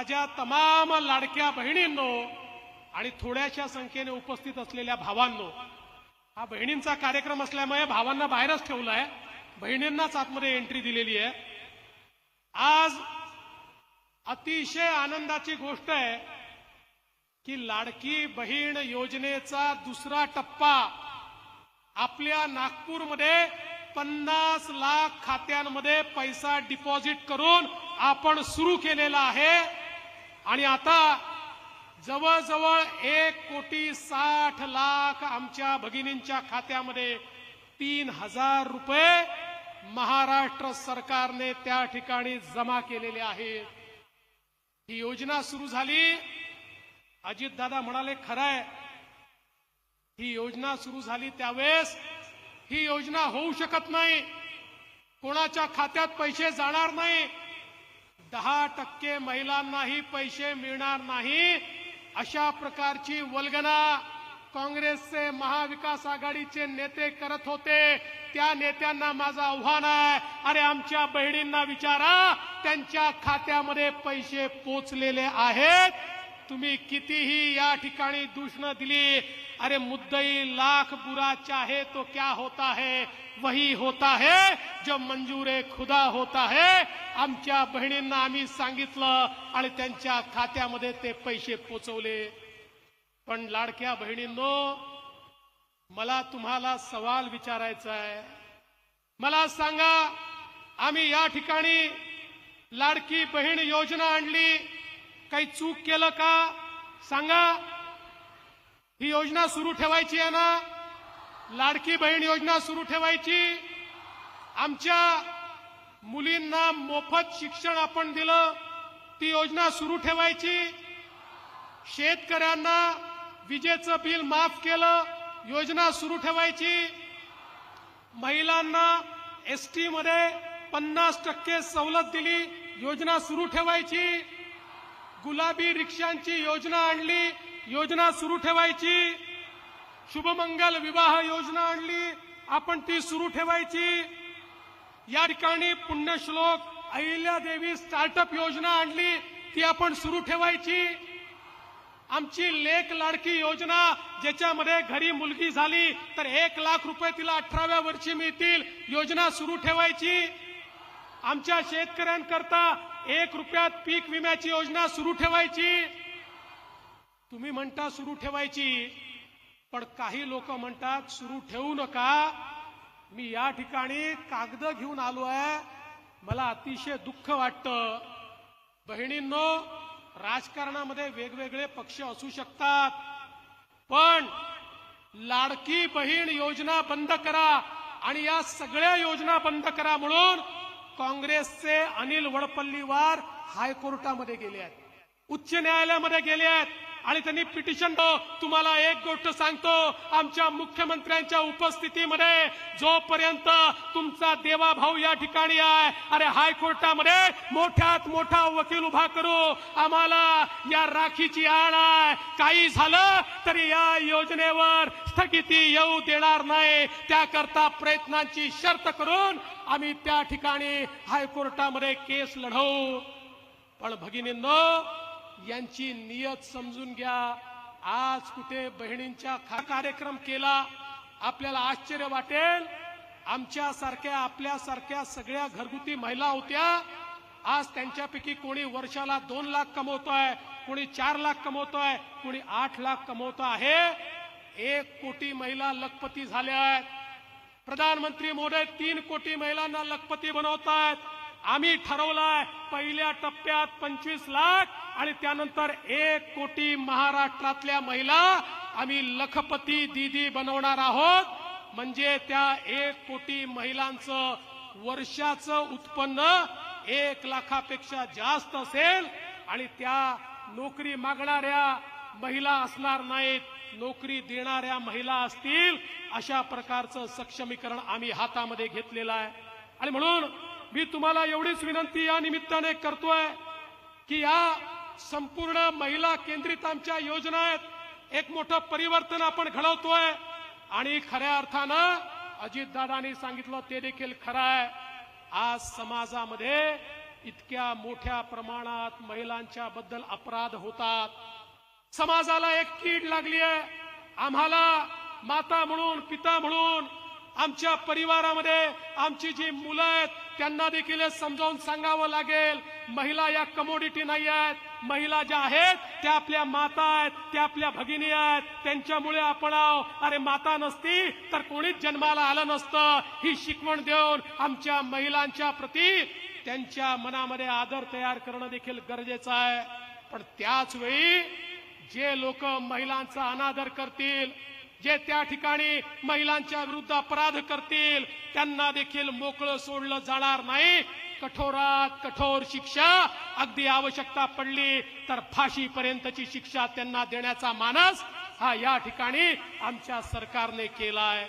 माझ्या तमाम लाडक्या बहिणींनो आणि थोड्याशा संख्येने उपस्थित असलेल्या भावांनो हा बहिणींचा कार्यक्रम असल्यामुळे भावांना बाहेरच ठेवलाय. बहिणींनाच आतमध्ये एंट्री दिलेली आहे. आज अतिशय आनंदाची गोष्ट आहे की लाडकी बहीण योजनेचा दुसरा टप्पा आपल्या नागपूरमध्ये पन्नास लाख खात्यांमध्ये पैसा डिपॉझिट करून आपण सुरू केलेला आहे. आणि आता जवळजवळ एक कोटी साठ लाख आमच्या भगिनींच्या खात्यामध्ये तीन हजार रुपये महाराष्ट्र सरकारने त्या ठिकाणी जमा केलेले आहेत. ही योजना सुरू झाली. अजितदादा म्हणाले खरंय. ही योजना सुरू झाली त्यावेळेस ही योजना होऊ शकत नाही. कोणाच्या खात्यात पैसे जाणार नाही. दहा टक्के महिलांनाही पैसे मिळणार नाही अशा प्रकारची वल्गना काँग्रेसचे महाविकास आघाडीचे नेते करत होते. त्या नेत्यांना माझं आव्हान आहे. अरे आमच्या बहिणींना विचारा त्यांच्या खात्यामध्ये पैसे पोचलेले आहेत. तुम्ही कितीही या ठिकाणी दूषणं दिली अरे मुद्दई लाख बुरा चाहे तो क्या होता है? वही होता है जो मंजूरे खुदा होता है। आमच्या बहिणींना आम्ही सांगितलं आणि त्यांच्या खात्यामध्ये ते पैसे पोचवले. पण लाडक्या बहिणींनो मला तुम्हाला सवाल विचारायचा आहे. मला सांगा आम्ही या ठिकाणी लाडकी बहीण योजना आणली काही चूक केलं का? सांगा. ही योजना सुरू ठेवायची आहे ना? लाडकी बहीण योजना सुरू ठेवायची. आमच्या मुलींना मोफत शिक्षण आपण दिलं ती योजना सुरू ठेवायची. शेतकऱ्यांना विजेचं बिल माफ केलं योजना सुरू ठेवायची. महिलांना एसटी मध्ये पन्नास टक्के सवलत दिली योजना सुरू ठेवायची. गुलाबी रिक्षांची योजना आणली योजना सुरू ठेवायची. शुभमंगल विवाह योजना आणली आपण ती सुरू ठेवायची. या ठिकाणी पुण्यश्लोक अहिल्यादेवी स्टार्टअप योजना आणली ती आपण सुरू ठेवायची. आमची लेख लाडकी योजना ज्याच्यामध्ये घरी मुलगी झाली तर एक लाख रुपये तिला अठराव्या वर्षी मिळतील योजना सुरू ठेवायची. आमच्या शेतकऱ्यांकरता एक रुपयात पीक विम्याची योजना सुरू ठेवायची. तुम्ही म्हणता सुरू ठेवायची पण काही लोक म्हणतात सुरू ठेवू नका. मी या ठिकाणी कागद घेऊन आलो आहे. मला अतिशय दुःख वाटतं. बहिणींनो राजकारणामध्ये वेगवेगळे पक्ष असू शकतात पण लाडकी बहीण योजना बंद करा आणि या सगळ्या योजना बंद करा म्हणून काँग्रेसचे अनिल वडपल्लीवार हायकोर्टामध्ये गेले आहेत. उच्च न्यायालयामध्ये गेले आहेत. आणि त्यांनी पिटिशन तुम्हाला एक गोष्ट सांगतो. आमच्या मुख्यमंत्र्यांच्या उपस्थितीमध्ये जोपर्यंत तुमचा देवाभाऊ या ठिकाणी आहे अरे हायकोर्टामध्ये मोठ्यात मोठा वकील उभा करू. आम्हाला या राखीची आण आहे. काही झालं तरी या योजनेवर स्थगिती येऊ देणार नाही. त्याकरता प्रयत्नांची शर्त करून आम्ही त्या ठिकाणी हायकोर्टामध्ये केस लढवू. पण भगिनींनो यांची नियत समजून घ्या. आज कुठे बहिणींच्या खा कार्यक्रम केला आपल्याला आश्चर्य वाटेल. आमच्या सारख्या आपल्या सारख्या सगळ्या घरगुती महिला होत्या. आज त्यांच्यापैकी कोणी वर्षाला दोन लाख कमवतोय कोणी चार लाख कमवतोय कोणी आठ लाख कमवतो आहे. एक कोटी महिला लखपती झाल्या आहेत. प्रधानमंत्री मोदी तीन कोटी महिलांना लखपती बनवतायत. आम्ही ठरवलाय पहिल्या टप्प्यात पंचवीस लाख आणि त्यानंतर एक कोटी महाराष्ट्रातल्या महिला आम्ही लखपती दीदी बनवणार आहोत. म्हणजे त्या एक कोटी महिलांचं वर्षाचं उत्पन्न एक लाखापेक्षा जास्त असेल आणि त्या नोकरी मागणाऱ्या महिला असणार नाहीत नोकरी देणाऱ्या महिला असतील अशा प्रकारचं सक्षमीकरण आम्ही हातामध्ये घेतलेलं आहे. आणि म्हणून मी तुम्हाला एवढीच विनंती या निमित्ताने करतोय की या संपूर्ण महिला केंद्रित आमच्या योजना आहेत. एक मोठं परिवर्तन आपण घडवतोय. आणि खऱ्या अर्थानं अजितदादांनी सांगितलं ते देखील खरं आहे. आज समाजामध्ये इतक्या मोठ्या प्रमाणात महिलांच्या बद्दल अपराध होतात. समाजाला एक कीड लागली आहे. आम्हाला माता म्हणून पिता म्हणून आमच्या परिवारामध्ये आमची जी मुलं आहेत त्यांना देखील समजावून सांगावं लागेल. महिला या कमोडिटी नाही आहेत. महिला ज्या आहेत त्या आपल्या माता आहेत त्या आपल्या भगिनी आहेत. त्यांच्यामुळे आपण अरे माता नसती तर कोणीच जन्माला आलं नसतं. ही शिकवण देऊन आमच्या महिलांच्या प्रती त्यांच्या मनामध्ये आदर तयार करणं देखील गरजेचं आहे. पण त्याच वेळी जे लोक महिलांचा अनादर करतील जे त्या ठिकाणी महिलांच्या विरुद्ध अपराध करतील त्यांना देखील मोकळं सोडलं जाणार नाही. कठोरात कठोर शिक्षा अगदी आवश्यकता पडली तर फाशीपर्यंतची शिक्षा त्यांना देण्याचा मानस हा या ठिकाणी आमच्या सरकारने केला आहे